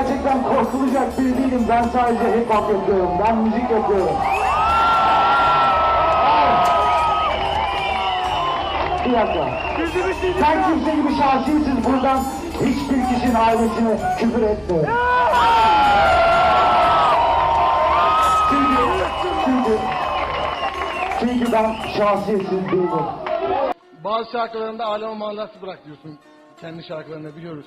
gerçekten korkulacak biri değilim. Ben sadece hip hop yapıyorum. Ben müzik yapıyorum. Bir dakika. Sen kimse gibi şahsiyesiz buradan hiçbir kişinin ailesine küfür etmiyor. Çünkü, çünkü, çünkü ben şahsiyetsiz değilim. Bazı şarkılarında ağlama manası bırak diyorsun. Kendi şarkılarında biliyoruz.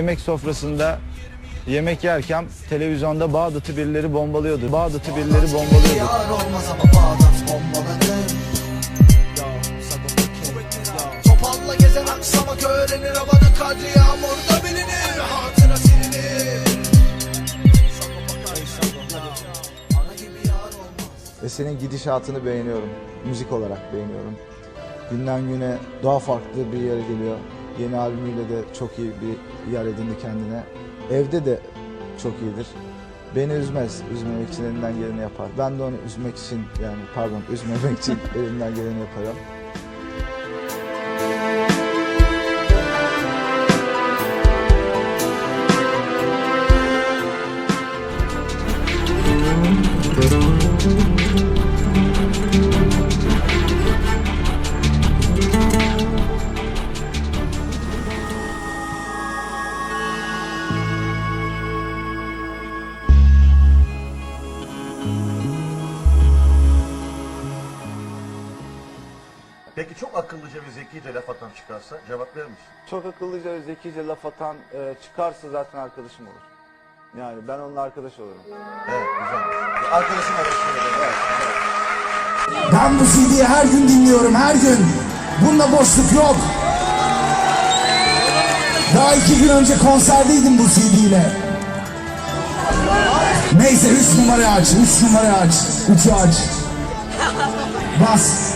yemek sofrasında yemek yerken televizyonda Bağdat'ı birileri bombalıyordu. Bağdat'ı birileri bombalıyordu. Topalla gezen aksamak öğrenir havanın kadri yağmurda bilinir Hatıra silinir Ana gibi yar olmaz Ve senin gidişatını beğeniyorum. Müzik olarak beğeniyorum. Günden güne daha farklı bir yere geliyor. Yeni albümüyle de çok iyi bir yer edindi kendine. Evde de çok iyidir. Beni üzmez. Üzmemek için elinden geleni yapar. Ben de onu üzmek için yani pardon üzmemek için elimden geleni yaparım. Peki çok akıllıca ve zekice laf atan çıkarsa cevap verir misin? Çok akıllıca ve zekice laf atan e, çıkarsa zaten arkadaşım olur. Yani ben onunla arkadaş olurum. Evet güzel. Arkadaşım arasında. Evet, evet. Ben bu CD'yi her gün dinliyorum her gün Bunda boşluk yok Daha iki gün önce konserdeydim bu CD ile Neyse üç numarayı aç, üç numarayı aç, üçü aç Bas